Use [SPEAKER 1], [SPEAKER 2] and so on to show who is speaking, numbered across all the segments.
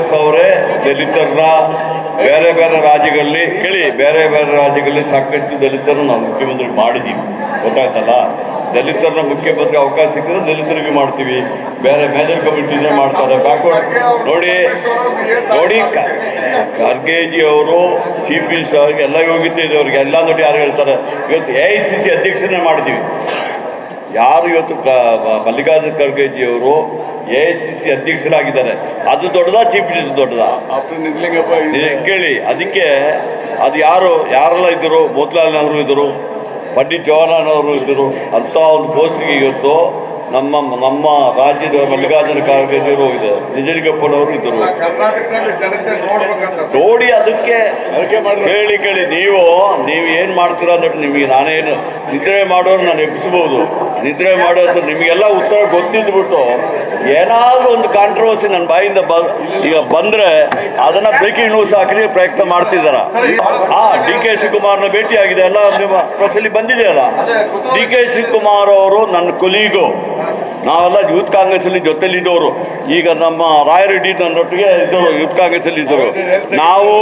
[SPEAKER 1] ಕಾಂಗ್ರೆಸ್ ಅವರೇ, ದಲಿತರನ್ನ ಬೇರೆ ಬೇರೆ ರಾಜ್ಯಗಳಲ್ಲಿ, ಕೇಳಿ, ಬೇರೆ ಬೇರೆ ರಾಜ್ಯಗಳಲ್ಲಿ ಸಾಕಷ್ಟು ದಲಿತರನ್ನು ನಾವು ಮುಖ್ಯಮಂತ್ರಿ ಮಾಡಿದ್ದೀವಿ. ಗೊತ್ತಾಯ್ತಲ್ಲ? ದಲಿತರನ್ನ ಮುಖ್ಯಮಂತ್ರಿ ಅವಕಾಶ ಸಿಕ್ಕಿದ್ರೆ ದಲಿತರಿಗೆ ಮಾಡ್ತೀವಿ. ಬೇರೆ ಮೇಜರ್ ಕಮಿಟಿನೇ ಮಾಡ್ತಾರೆ. ಬ್ಯಾಕ್ವರ್ಡ್ ನೋಡಿ ನೋಡಿ ಖರ್ಗೆ ಜಿ ಅವರು, ಚೀಫ್ ಮಿನಿಸ್ಟರ್ ಎಲ್ಲ ಯೋಗ್ಯತೆ ಇದೆ ಅವ್ರಿಗೆ. ಎಲ್ಲ ನೋಡಿ ಯಾರು ಹೇಳ್ತಾರೆ? ಇವತ್ತು ಎ ಐ ಸಿ ಸಿ ಅಧ್ಯಕ್ಷನೇ ಮಾಡ್ತೀವಿ ಯಾರು ಇವತ್ತು ಮಲ್ಲಿಕಾರ್ಜುನ ಖರ್ಗೆಜಿ ಅವರು ಎ ಐ ಸಿ ಸಿ ಅಧ್ಯಕ್ಷರಾಗಿದ್ದಾರೆ. ಅದು ದೊಡ್ಡದಾ ಚೀಫ್ ಮಿನಿಸ್ಟರ್ ದೊಡ್ಡದಾ? ಕೇಳಿ ಅದಕ್ಕೆ ಅದು ಯಾರು ಯಾರೆಲ್ಲ ಇದ್ದರು? ಮೋತಿಲಾಲ್ ನೆಹರು ಇದ್ದರು ಪಂಡಿತ್ ಜವಾಹರ್ಲಾಲ್ ಅವರು ಇದ್ದರು ಅಂಥ ಒಂದು ಪೋಸ್ಟಿಗೆ ಇವತ್ತು ನಮ್ಮ ನಮ್ಮ ರಾಜ್ಯದ ಮಲ್ಲಿಕಾರ್ಜುನ ಖರ್ಗೆಜಿಯವರು ಇದ್ದಾರೆ ನಿಜಲಿಂಗಪ್ಪನವರು ಇದ್ದರು. ನೋಡಿ ಅದಕ್ಕೆ
[SPEAKER 2] ಅದಕ್ಕೆ
[SPEAKER 1] ಕೇಳಿ ಕೇಳಿ ನೀವು ನೀವು ಏನು ಮಾಡ್ತೀರಾ ಅಂದ್ಬಿಟ್ಟು ನಿಮಗೆ ನಾನೇನು ನಿದ್ರೆ ಮಾಡೋರು ನಾನು ಎಬ್ಬಿಸ್ಬೋದು. ನಿದ್ರೆ ಮಾಡೋದು ನಿಮಗೆಲ್ಲ ಉತ್ತರ ಗೊತ್ತಿದ್ಬಿಟ್ಟು ಏನಾದರೂ ಒಂದು ಕಾಂಟ್ರವರ್ಸಿ ನನ್ನ ಬಾಯಿಂದ ಬ ಈಗ ಬಂದರೆ ಅದನ್ನು ಬ್ರೇಕಿಂಗ್ ನ್ಯೂಸ್ ಹಾಕಿ ಪ್ರಯತ್ನ ಮಾಡ್ತಿದ್ದಾರ ಆ ಡಿ ಕೆ ಶಿವಕುಮಾರ್ನ ಭೇಟಿ ಆಗಿದೆ ಅಲ್ಲ ನಿಮ್ಮ ಪ್ರೆಸ್ಸಲ್ಲಿ ಬಂದಿದೆಯಲ್ಲ? ಡಿ ಕೆ ಶಿವಕುಮಾರ್ ಅವರು ನನ್ನ ಕೊಲೀಗು ನಾವೆಲ್ಲ ಯೂತ್ ಕಾಂಗ್ರೆಸ್ಸಲ್ಲಿ ಜೊತೆಲಿದ್ದವರು. ಈಗ ನಮ್ಮ ರಾಯರೆಡ್ಡಿ ನನ್ನೊಟ್ಟಿಗೆ ಇದ್ದವರು ಯೂತ್ ಕಾಂಗ್ರೆಸ್ಸಲ್ಲಿ ಇದ್ದರು. ನಾವು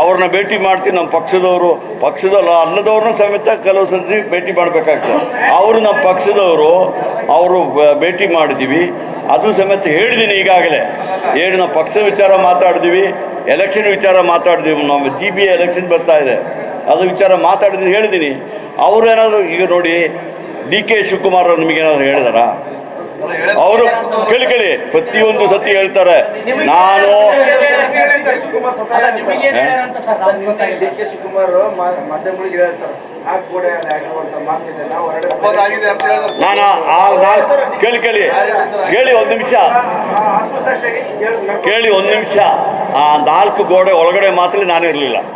[SPEAKER 1] ಅವ್ರನ್ನ ಭೇಟಿ ಮಾಡ್ತೀವಿ, ನಮ್ಮ ಪಕ್ಷದವರು. ಪಕ್ಷದಲ್ಲ ಅಲ್ಲದವ್ರನ್ನ ಸಮೇತ ಕೆಲವು ಸರ್ತಿ ಭೇಟಿ ಮಾಡಬೇಕಾಗ್ತದೆ. ಅವರು ನಮ್ಮ ಪಕ್ಷದವರು, ಅವರು ಭೇಟಿ ಮಾಡಿದ್ದೀವಿ. ಅದು ಸಮೇತ ಹೇಳಿದ್ದೀನಿ ಈಗಾಗಲೇ. ಹೇಳಿ, ನಾವು ಪಕ್ಷ ವಿಚಾರ ಮಾತಾಡಿದ್ವಿ ಎಲೆಕ್ಷನ್ ವಿಚಾರ ಮಾತಾಡಿದ್ವಿ ನಮ್ಮ ಜಿ ಬಿ ಎಲೆಕ್ಷನ್ ಬರ್ತಾ ಇದೆ. ಅದು ವಿಚಾರ ಮಾತಾಡಿದ್ದೀನಿ ಹೇಳಿದ್ದೀನಿ. ಅವರೇನಾದರೂ ಈಗ ನೋಡಿ ಡಿ ಕೆ ಶಿವಕುಮಾರ್ ಅವ್ರು ನಿಮಗೇನಾದ್ರು ಹೇಳಿದಾರಾ ಅವರು ಕೇಳಿ ಕೇಳಿ ಪ್ರತಿಯೊಂದು ಸತಿ ಹೇಳ್ತಾರೆ ನಾನು ನಾನು ಕೇಳಿ ಕೇಳಿ ಕೇಳಿ ಒಂದು ನಿಮಿಷ
[SPEAKER 3] ಹೇಳಿ
[SPEAKER 1] ಕೇಳಿ ಒಂದು ನಿಮಿಷ ಆ ನಾಲ್ಕು ಗೋಡೆ ಒಳಗಡೆ ಮಾತ್ರ ನಾನು ಇರಲಿಲ್ಲ